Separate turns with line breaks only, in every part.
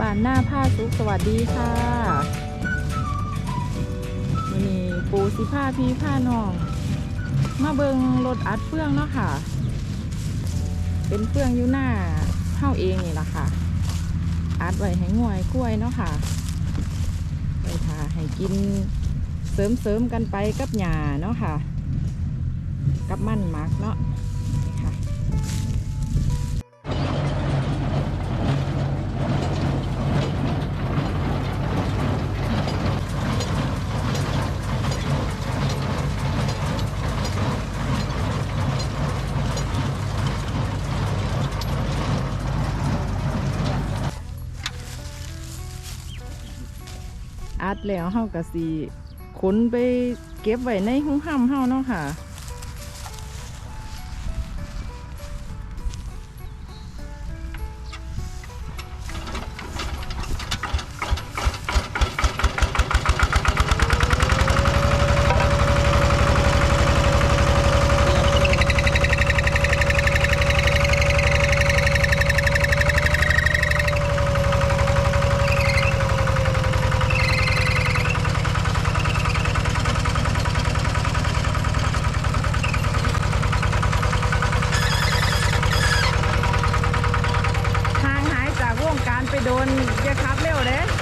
บ้านหน้าผ้าสุกสวัสดีค่ะวันนี้ปูสิผ้าพี่ผ้าน้อง มาเบิงรถอัดเฟื่องเนาะค่ะ เป็นเฟื่องอยู่หน้าเฮ้าเองนี่ละค่ะอัดไว้ให้งวยกล้วยเนาะค่ะไว้ทาให้กินเสริมเสริมๆกันไปกับหญ้าเนาะค่ะ กับมันมักเนาะนี่ค่ะ อัดแล้วเฮาก็สิขนไปเก็บไว้ในห้องห้ำเฮาเนาะค่ะ หายจากวงการไปโดนอย่าขับเร็วเด้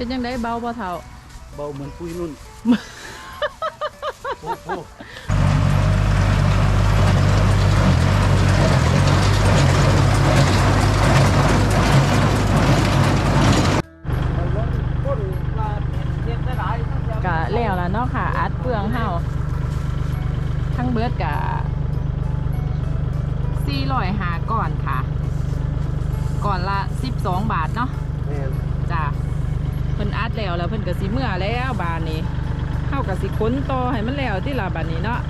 เป็นยังไงเบาบ่เท่า
เบาเหมือนปุ้ยนุ่นโอ้โห
กะแล้วล่ะเนาะค่ะ อัดเปลืองเฮาทั้งเบิดกะ400หาก่อนค่ะ ก่อนละ12บาทเนาะ
แม่น
จ้ะเพิ่นอัดแล้วแล้วเพิ่นก็สิเมื่อแล้วบานนี้เข้ากับสิค้นต่อให้มันแล้วที่ลาบัดนี้เนาะ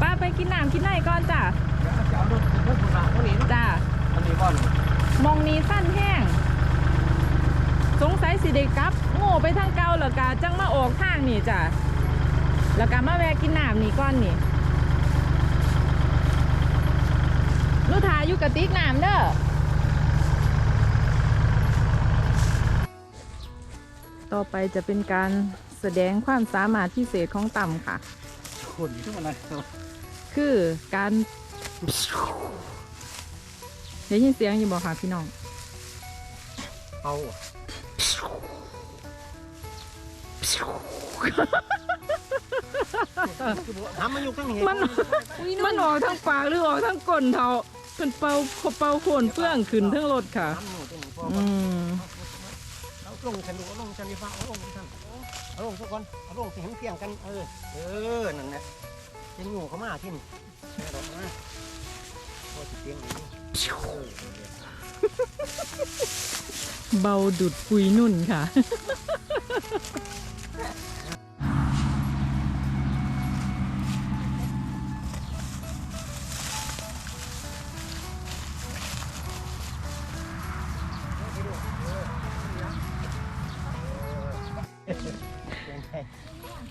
ป้าไปกินน้ำกินไหนก่อนจ้ะ
เดี๋ยวจะเอารถรถคุณาเท่านี้เนาะ
จ้า
อันนี้ก่อน
มองนี้สั้นแห้ง สงสัยสิเด็กลับ โง่ไปทางเก่าแล้วกาจังมาออกทางนี่จ้ะแล้วกามาแวะกินน้ำนี่ก่อนนี่ลูกทาอยู่กระติกน้ำเด้อ ต่อไปจะเป็นการแสดงความสามารถพิเศษของต่ำค่ะ
คนทุกวันนะ
คือการได้ยินเสียงอยู่บ่ค่ะพี่น้อง
เอาทำมันอยู่ข้างเห
มัน มันออกทั้งปากหรือออกทั้งก้นเท่าเป็นเป่าเป่าโคนเฟื่องขึ้นทั้งรถค่ะ
ทำอยู่ตรงนี้พอ
อืม
เอา ลงฉันดูเอาลงฉันดีฟ้าเอาลงฉันเอาลงทุกคนเอาลงสิเห็นเพียงกันเออเออนั่นแหละเป็นงูเขามาที่นี่แม่ดอกนะพอจะเพียงนี้เออ
เบาดุดปุยนุ่นค่ะ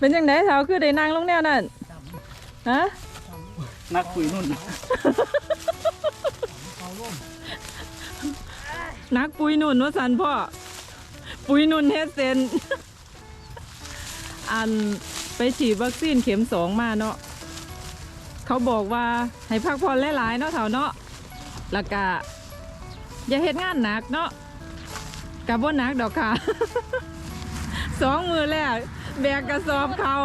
เป็นยังไงเท้าคือได้นั่งลงแนวนั่นฮะ
นักคุยนุ่น
นักปุยนุ่นว่าสันพ่อ ปุยนุ่นเฮดเซนอันไปฉีดวัคซีนเข็มสองมาเนาะเขาบอกว่าให้พักผ่อนหลายๆเนาะเถาเนาะแล้วก็อย่าเฮ็ดงานหนักเนาะกับว่าหนักดอกค่ะสองมือแรก แบกกระสอบเขา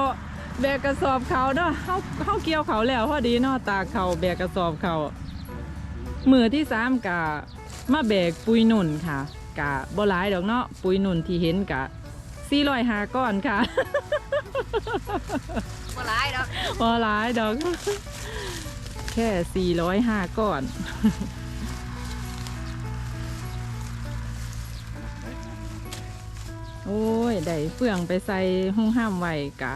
แบกกระสอบเขาเนาะเขาเขาเกี่ยวเขาแล้วพอดีเนาะตากเขาแบกกระสอบเขามือที่สามกะมาแบกปุยหนุ่นค่ะ กะบ่หลายดอกเนาะปุยหนุ่นที่เห็นกะสี่ร้อยหาก้อนค่ะ
มาหลายดอก
พอหลายดอก แค่สี่ร้อยห้าก้อน โอ้ยได้เฟืองไปใส่ห้องห้ามไว้กะ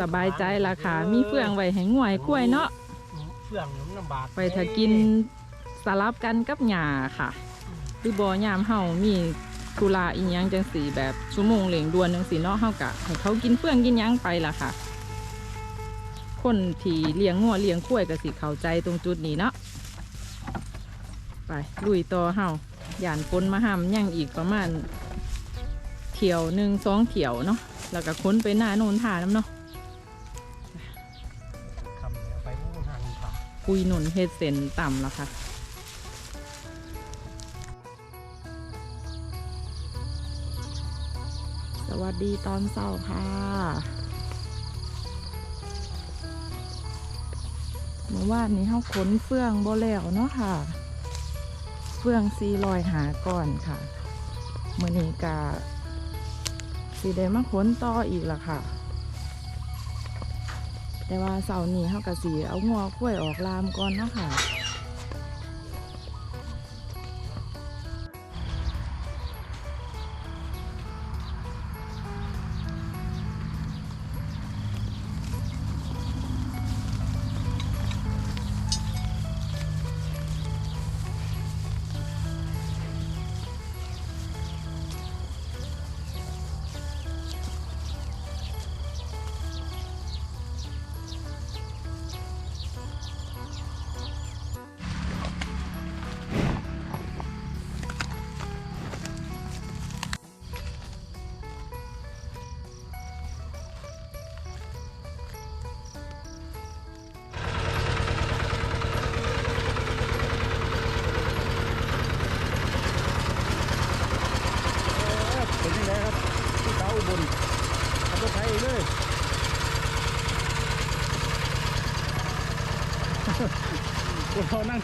สบายใจละค่ะ มีเฟืองไว้ให้ง่วยกล้วยเนาะ
เฟื่องมันลำบาก
ไปถ้ากินสลับกันกับหญ้าค่ะหรือบอยามเฮามีธุระอีหยังจังสีแบบชั่วโมงเหลียงด่วนจังสีเนาะเฮากะให้เขากินเฟื่องกินหยังไปล่ะค่ะ คนที่เลี้ยงงัวเลี้ยงข้วยก็สิเข้าใจตรงจุดนี้เนาะไปลุยต่อเฮาย่านคนมาห้ามยังอีกประมาณ เที่ยวหนึ่งสองเที่ยวเนาะแล้วก็ค้นไปหน้าโนนทาน้ำเนาะ
คำเนี่ยไปมุ่งทางผ่า
ปุยหนุนเฮ็ดเส้นต่ำแล้วค่ะสวัสดีตอนเช้าค่ะเมื่อวานนี้เขาขนเฟื่องบ่แล้วเนาะค่ะ เฟื่องซีลอยหาก่อนค่ะ มื่อนี้กา สีแดงมาขนต่ออีกละค่ะ แต่ว่าเสาร์นี้เขากะสีเอางอกล้วยออกลามก่อนเนาะค่ะ
ปวดคอนั่ง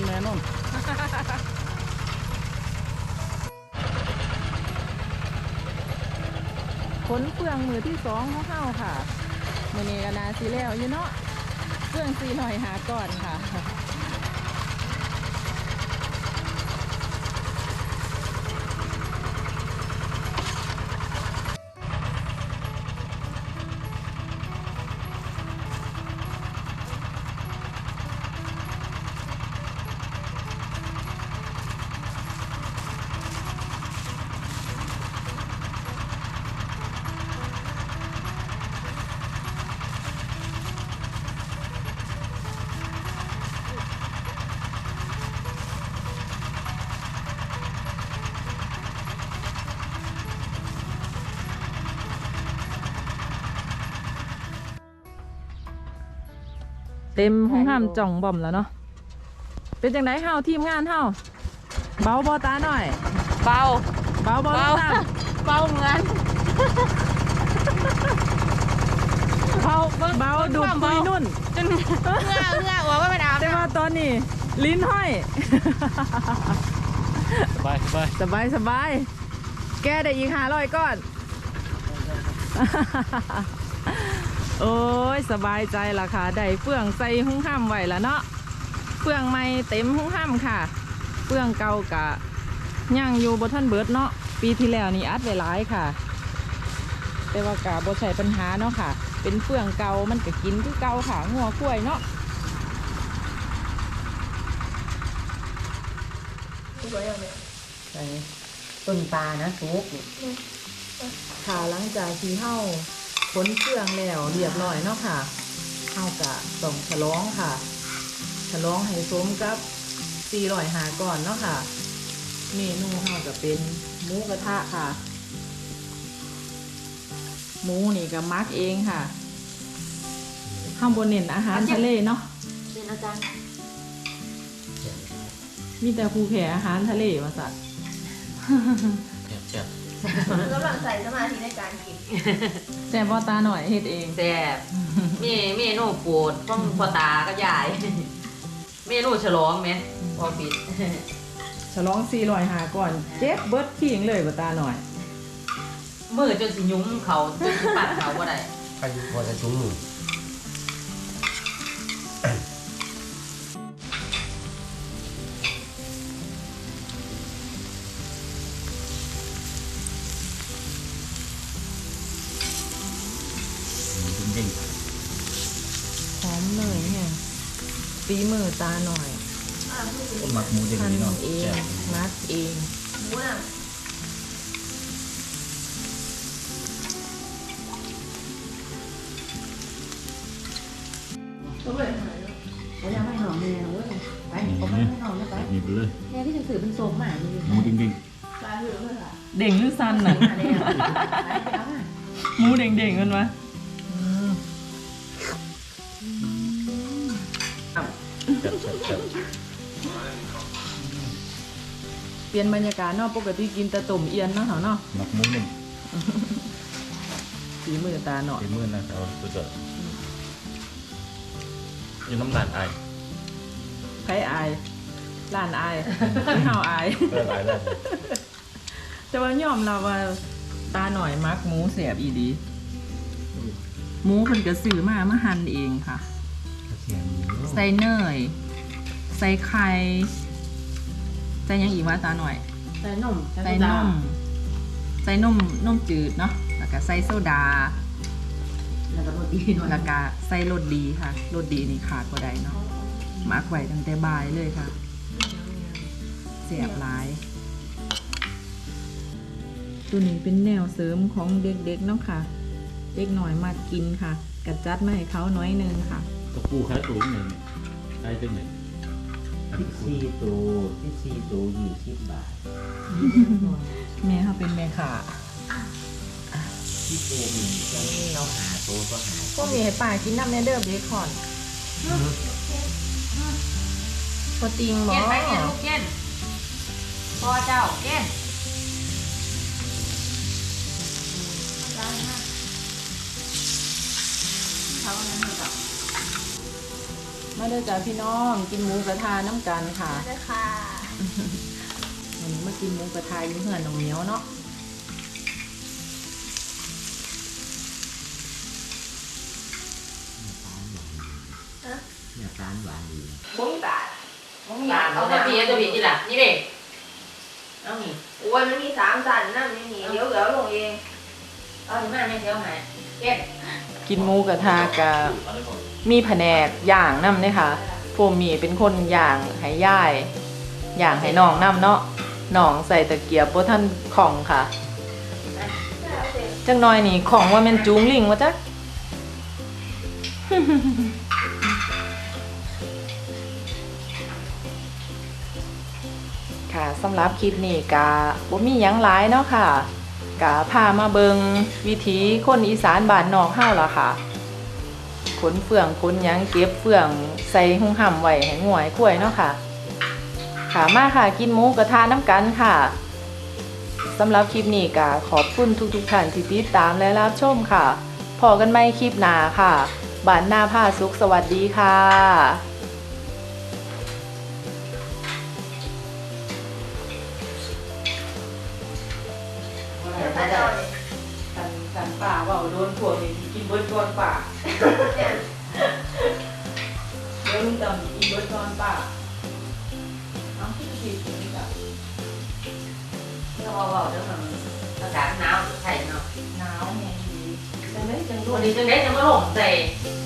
นแม่นุ่นข
นเฟืองมือที่สองขอเข้าค่ะมือนี้กนาสีแล้วยู่เนาะเฟืองสีหน่อยหาก่อนค่ะ ต็มห้องห้ามจ่องบ่อมแล้วเนาะเป็นจังไดเฮาทีมงานเฮาเบาบอตาหน่อย
เบา
เบาบอ
เบา
ตาม
เบาเหมือน
เบาเบาดูดปุยนุ่น
จนเหงื่อเหงื่อหัวว่าไม่ดาว
แต่ว่าตอนนี้ ลิ้นห้อย
สบายสบาย
สบายสบายแกได้อีกห้าร้อยก้อน โอ้ยสบายใจละค่ะได้เฟื่องใส่หุ้งห้ามไว้แล้วเนาะเฟื่องใหม่เต็มหุ้งห้ามค่ะเฟื่องเก่ากะย่างอยู่บนท่านเบิร์ดเนาะปีที่แล้วนี่อัดไว้หลายค่ะ แต่ว่ากะบ่ใช่ปัญหาเนาะค่ะ เป็นเฟื่องเก่ามันก็กินคือเก่าค่ะงัวกล้วยเนาะ
ใส่ต้นปลานะซุป
ค่ะหลังจากที่เฮา ขนเครื่องแล้วเรียบร้อยเนาะค่ะเฮากะต้องฉลองค่ะ ฉลองให้สมกับ400หาก่อนเนาะค่ะ เมนูเฮาก็เป็นหมูกระทะค่ะ หมูนี่ก็มักเองค่ะข้างบนเน้นอาหารทะเลเนาะ
เป็นอาจารย์
มีแต่ภูแผ่อาหารทะเลว่าสัตว์
แซ่บ
กำลังใส่สมาธิในการกิน
แต่บ่ตาหน่อยเฮ็ดเอง
แซ่บเมเมนูโปรดต้องพอตาก็ยายเมนูฉลองไหมพอปิด
ฉลอง400หาก่อน เจ็บเบิดทิ้งเลยบ่ตาหน่อย
มือจนสิยุ้มเขาจนสิปัดเขาบ่ได้
ใครพอจะชุ่มมือ
ตาหน่อย
ๆหมักหมูเด้ง
ทำ
นี่เนาะ
เอง
แซ่บ
มัดเอง
หมูน่ะ
เขายังไม่หอมเลยเว้ยไปเขาไม่หอมนะไป
นี่ไปเลย
แม่ที่จะถือเป็นโซมหมาดี
หมูเด้ง
ปลาหือเพื่อนค่ะ
เด่งหรือสั้นน่ะ
มาแล้วไปแล้วอะ
หมูเด่งเด่งๆกันวะ เปลี่ยนบรรยากาศเนาะปกติกินแต่ต้มเอียนเนาะเหรอเนาะ
หมักหมูเด้ง
ฝีมือตาหน่อย
เป็นมือนะครับสุดยอดอยู่น้ำลายไอาย
ใครอายล้านอายไม่เฮาอาย
เพื่อหลายแล้ว
แต่ว่ายอมเราว่าตาหน่อยมักหมูแสบอีดีหมูเพิ่นก็ซื้อมามาหั่นเองค่ะ
กระเทียม
ใส่เนย ใส่ไข่ใส่หยังอีกวะตาหน่อย
ใส่นม
ใส่นมใส่นมนมจืดเนาะแล้วก็ใส่โซดา
แล้วก็โรตีหน่อย
แล้วก็ใส่รสดีค่ะรสดีนี่ขาดบ่ได้เนาะมักไว้ตั้งแต่บ่ายเลยค่ะ เสียบหลาย ตัวนี้เป็นแนวเสริมของเด็กๆเนาะค่ะ เด็กหน่อยมากินค่ะ กัดจัดมาให้เขาน้อยหนึงค่ะ
กระปูขายตัวหนึ่งขายตัวหนึ่ง
พิซซี่ตัวพิซซี่ตัวยี่สิบบาท
แม่เขาเป็นแม่ค่ะ
ที่ตัวหนึ่งตอนนี้เราหาตัวก็หา
พวกมีให้ป่ากินน้ำเนเดอร์เบคอนโปรตีนบอ
เก้นไปเก้นลูกเก้นพ่อเจ้าเก้น
มาเด้อจ้าพี่น้อง กินหมูกระทาน้ำกันค่ะ
มาด้อค่ะ
วันนี้มากินหมูกระทาอยู่เหือนหนองเหนียวเนาะเนี่ยร้า
นหวานดี
บุ้งตาบุ้ง
ตาเอาแต่พี่ตัวพี่ที่หละนี่เด็กเอาหนิ
โอ้ยมันมีสามสันนั่นนี่หนีเดี๋ยวเดี๋ยลงเอง
เอาหนิแม่ไม่เที่ยวไหนเก็บ
กินหมูกระทากับ มีแผนกย่างนำเด้ค่ะพวกมีเป็นคนย่างให้ย่ายย่างให้น้องนำเนาะน้องใส่ตะเกียบบ่ท่านของค่ะ จังน้อยนี่ของว่าม่นจูงลิงว่าจักค่ะสำหรับคลิปนี้กะบ่มียังหลายเนาะค่ะกะพามาเบิงวิถีคนอีสานบ้านนอกเฮาล่ะค่ะ ขนเฟืองขนยังเก็บเฟืองใส่หุงห่ำไว้ให้ง่วยกล้วยเนาะค่ะค่ะมาค่ะกินหมูกระทะน้ำกันค่ะสำหรับคลิปนี้ก็ขอบคุณทุกๆท่านที่ติดตามและรับชมค่ะพอกันไม่คลิปหน้าค่ะบ้านหน้าผ้าสุขสวัสดีค่ะ
ตา จอเนี่ย
กันกันป่าว่าโดนพวกนี้กินเบิร์ดก่อนป่า
เนี่ย
เดี๋ยวลุงจำกินเบิร์ดก่อนป่าเอาที่กินนี่จ้ะ
เราบอกเรื่องมันอากาศหนาวไทยเนาะ
หนาวแห้งดีจังได้จังด้ว
วั
ย
นนี้จังได้จะมาลงใส่
จ